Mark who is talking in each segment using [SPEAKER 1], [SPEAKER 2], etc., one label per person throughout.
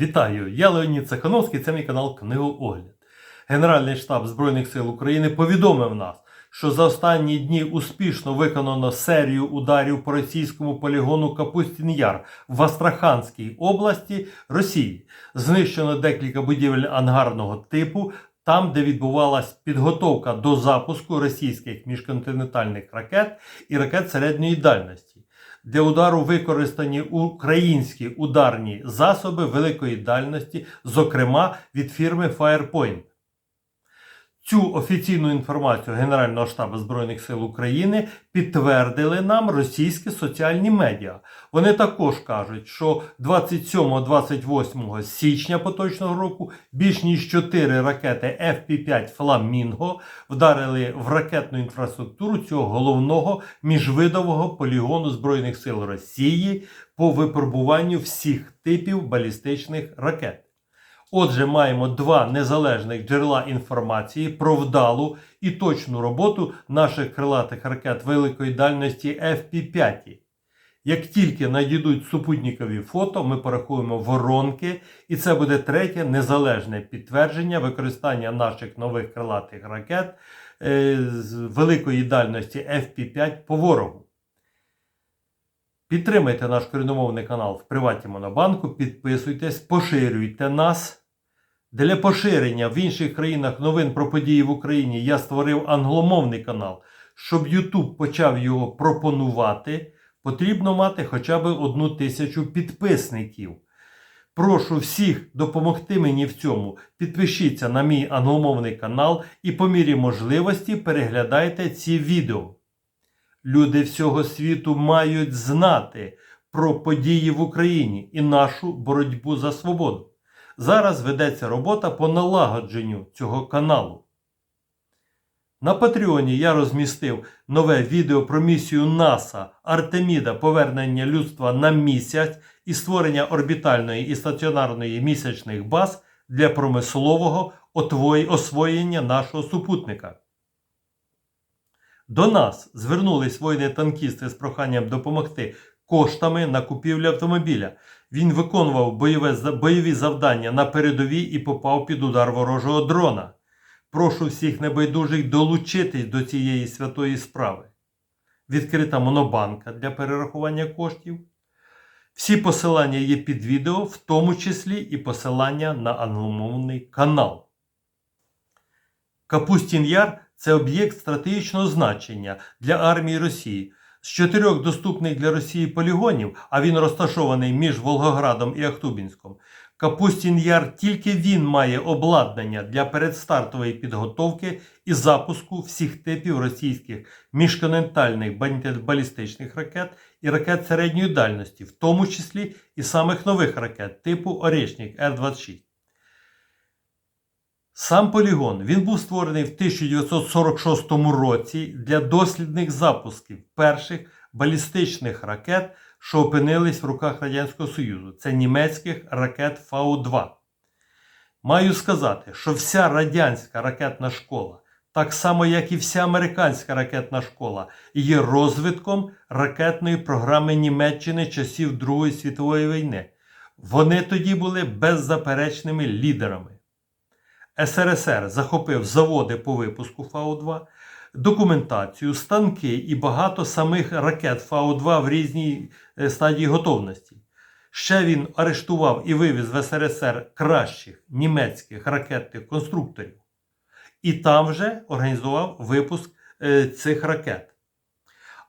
[SPEAKER 1] Вітаю! Я Леонід Цехановський, це мій канал Книгоогляд. Генеральний штаб Збройних сил України повідомив нас, що за останні дні успішно виконано серію ударів по російському полігону Капустін Яр в Астраханській області Росії. Знищено декілька будівель ангарного типу, там, де відбувалась підготовка до запуску російських міжконтинентальних ракет і ракет середньої дальності. Для удару використані українські ударні засоби великої дальності, зокрема від фірми Firepoint. Цю офіційну інформацію Генерального штабу Збройних сил України підтвердили нам російські соціальні медіа. Вони також кажуть, що 27-28 січня поточного року більш ніж 4 ракети FP-5 Фламінго вдарили в ракетну інфраструктуру цього головного міжвидового полігону Збройних сил Росії по випробуванню всіх типів балістичних ракет. Отже, маємо два незалежних джерела інформації про вдалу і точну роботу наших крилатих ракет великої дальності FP-5. Як тільки надійдуть супутникові фото, ми порахуємо воронки, і це буде третє незалежне підтвердження використання наших нових крилатих ракет е, з великої дальності FP-5 по ворогу. Підтримайте наш коріномовний канал в Приваті Монобанку, підписуйтесь, поширюйте нас. Для поширення в інших країнах новин про події в Україні я створив англомовний канал. Щоб YouTube почав його пропонувати, потрібно мати хоча б одну тисячу підписників. Прошу всіх допомогти мені в цьому. Підпишіться на мій англомовний канал і по мірі можливості переглядайте ці відео. Люди всього світу мають знати про події в Україні і нашу боротьбу за свободу. Зараз ведеться робота по налагодженню цього каналу. На Патреоні я розмістив нове відео про місію НАСА Артеміда повернення людства на місяць і створення орбітальної і стаціонарної місячних баз для промислового освоєння нашого супутника. До нас звернулись воїни-танкісти з проханням допомогти коштами на купівлю автомобіля. Він виконував бойове, бойові завдання на передовій і попав під удар ворожого дрона. Прошу всіх небайдужих долучитись до цієї святої справи. Відкрита монобанка для перерахування коштів. Всі посилання є під відео, в тому числі і посилання на англомовний канал. Капустін Яр це об'єкт стратегічного значення для армії Росії. З чотирьох доступних для Росії полігонів, а він розташований між Волгоградом і Ахтубінськом, Капустін Яр тільки він має обладнання для передстартової підготовки і запуску всіх типів російських міжконтинентальних балістичних ракет і ракет середньої дальності, в тому числі і самих нових ракет типу Орєшнік Р-26. Сам полігон він був створений в 1946 році для дослідних запусків перших балістичних ракет, що опинились в руках Радянського Союзу. Це німецьких ракет Фау-2. Маю сказати, що вся радянська ракетна школа, так само як і вся американська ракетна школа, є розвитком ракетної програми Німеччини часів Другої світової війни. Вони тоді були беззаперечними лідерами. СРСР захопив заводи по випуску Фау-2, документацію, станки і багато самих ракет Фау-2 в різній е, стадії готовності. Ще він арештував і вивіз в СРСР кращих німецьких ракетних конструкторів. І там вже організував випуск е, цих ракет.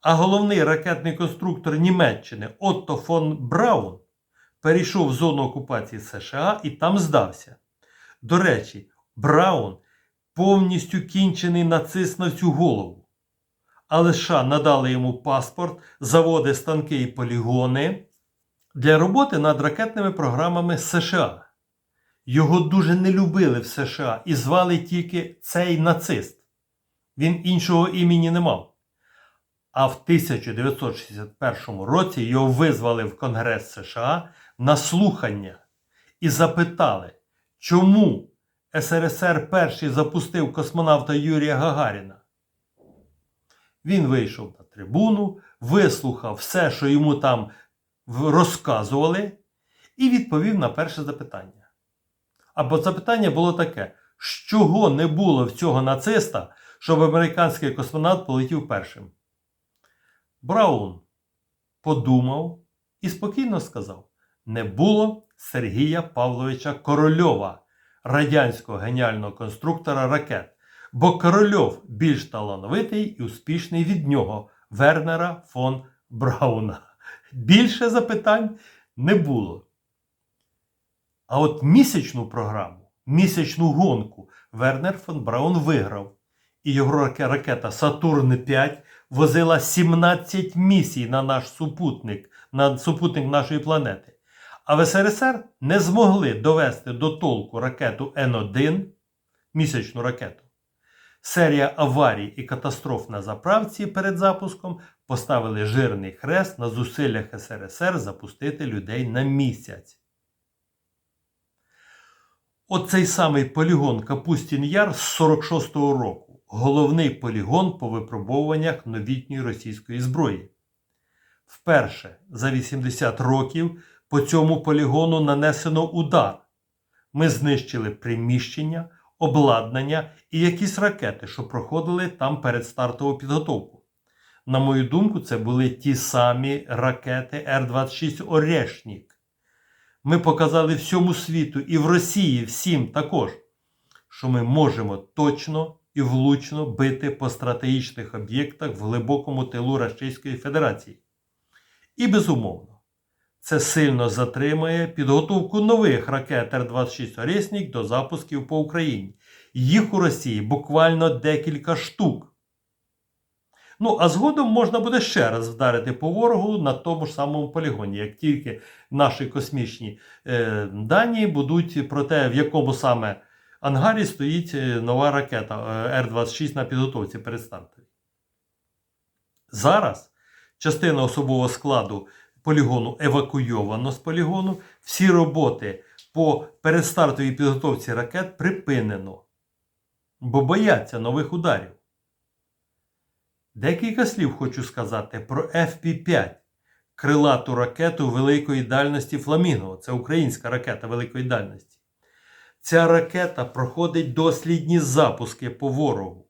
[SPEAKER 1] А головний ракетний конструктор Німеччини Отто фон Браун перейшов в зону окупації США і там здався. До речі, Браун повністю кінчений нацист на всю голову. Але США надали йому паспорт, заводи, станки і полігони для роботи над ракетними програмами США. Його дуже не любили в США і звали тільки цей нацист. Він іншого імені не мав. А в 1961 році його визвали в Конгрес США на слухання і запитали, чому СРСР перший запустив космонавта Юрія Гагаріна. Він вийшов на трибуну, вислухав все, що йому там розказували, і відповів на перше запитання. Або запитання було таке: чого не було в цього нациста, щоб американський космонавт полетів першим? Браун подумав і спокійно сказав: не було Сергія Павловича Корольова, радянського геніального конструктора ракет, бо Корольов більш талановитий і успішний від нього, Вернера фон Брауна. Більше запитань не було. А от місячну програму, місячну гонку Вернер фон Браун виграв. І його ракета Сатурн 5 возила 17 місій на наш супутник, на супутник нашої планети. А в СРСР не змогли довести до толку ракету Н1, місячну ракету. Серія аварій і катастроф на заправці перед запуском поставили жирний хрест на зусиллях СРСР запустити людей на місяць. Оцей самий полігон Капустін Яр з 46-го року. Головний полігон по випробовуваннях новітньої російської зброї. Вперше за 80 років по цьому полігону нанесено удар. Ми знищили приміщення, обладнання і якісь ракети, що проходили там перед стартову підготовку. На мою думку, це були ті самі ракети Р-26 Орешнік. Ми показали всьому світу і в Росії всім також, що ми можемо точно і влучно бити по стратегічних об'єктах в глибокому тилу Російської Федерації. І безумовно, це сильно затримає підготовку нових ракет Р-26 Орєснік до запусків по Україні. Їх у Росії буквально декілька штук. Ну, а згодом можна буде ще раз вдарити по ворогу на тому ж самому полігоні, як тільки наші космічні е, дані будуть про те, в якому саме ангарі стоїть е, нова ракета е, Р-26 на підготовці перед стартом. Зараз частина особового складу полігону евакуйовано з полігону. Всі роботи по передстартовій підготовці ракет припинено, бо бояться нових ударів. Декілька слів хочу сказати про FP5, крилату ракету великої дальності Фламінго. Це українська ракета великої дальності. Ця ракета проходить дослідні запуски по ворогу.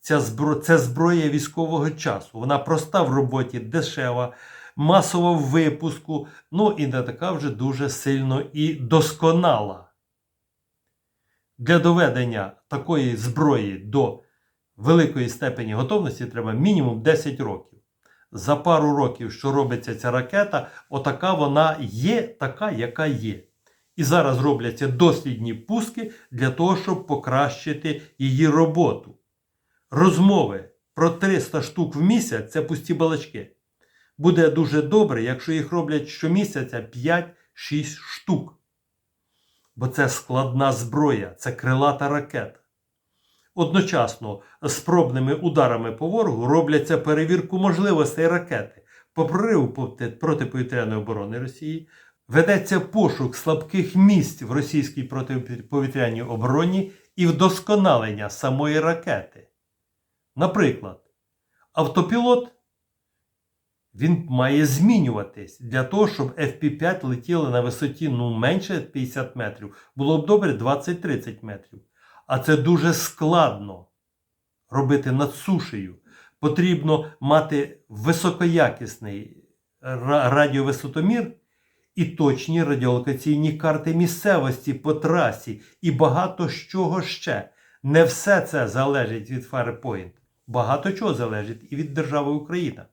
[SPEAKER 1] Ця збро... Це зброя військового часу. Вона проста в роботі, дешева, масова в випуску, ну і не така вже дуже сильно і досконала. Для доведення такої зброї до великої степені готовності треба мінімум 10 років. За пару років, що робиться ця ракета, отака вона є, така, яка є. І зараз робляться дослідні пуски для того, щоб покращити її роботу. Розмови про 300 штук в місяць це пусті балачки. Буде дуже добре, якщо їх роблять щомісяця 5-6 штук. Бо це складна зброя, це крилата ракета. Одночасно з пробними ударами по ворогу робляться перевірку можливостей ракети по прориву протиповітряної оборони Росії. Ведеться пошук слабких місць в російській протиповітряній обороні і вдосконалення самої ракети. Наприклад, автопілот він має змінюватись для того, щоб FP5 летіли на висоті ну, менше 50 метрів, було б добре 20-30 метрів. А це дуже складно робити над сушею. Потрібно мати високоякісний радіовисотомір і точні радіолокаційні карти місцевості по трасі, і багато чого ще. Не все це залежить від Firepoint. Багато чого залежить і від держави Україна.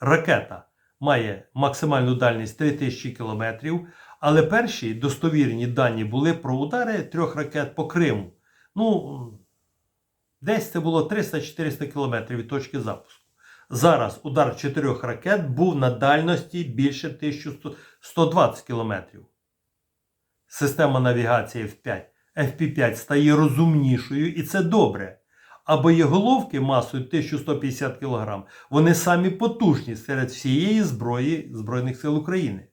[SPEAKER 1] Ракета має максимальну дальність 3000 км, але перші достовірні дані були про удари трьох ракет по Криму. Ну, десь це було 300-400 км від точки запуску. Зараз удар чотирьох ракет був на дальності більше 1120 км. Система навігації F5, FP5 стає розумнішою, і це добре. А боєголовки масою 1150 кг, вони самі потужні серед всієї зброї Збройних сил України.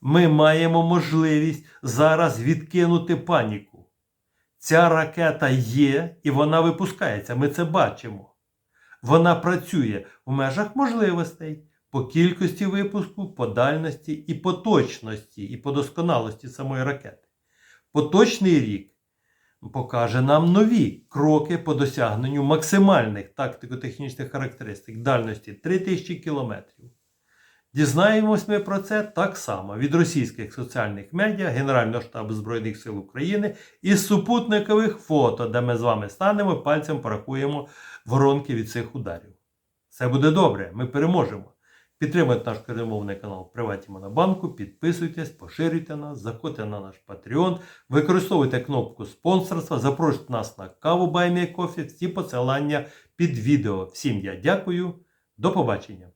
[SPEAKER 1] Ми маємо можливість зараз відкинути паніку. Ця ракета є і вона випускається. Ми це бачимо. Вона працює в межах можливостей. по кількості випуску, по дальності і по точності, і по досконалості самої ракети. Поточний рік покаже нам нові кроки по досягненню максимальних тактико-технічних характеристик дальності 3000 км. Дізнаємось ми про це так само від російських соціальних медіа, Генерального штабу Збройних сил України і супутникових фото, де ми з вами станемо пальцем порахуємо воронки від цих ударів. Все буде добре, ми переможемо. Підтримуйте наш кримовний канал Приваті Монобанку, підписуйтесь, поширюйте нас, заходьте на наш Patreon, використовуйте кнопку спонсорства, запрошуйте нас на каву Кофі, всі посилання під відео. Всім я дякую, до побачення!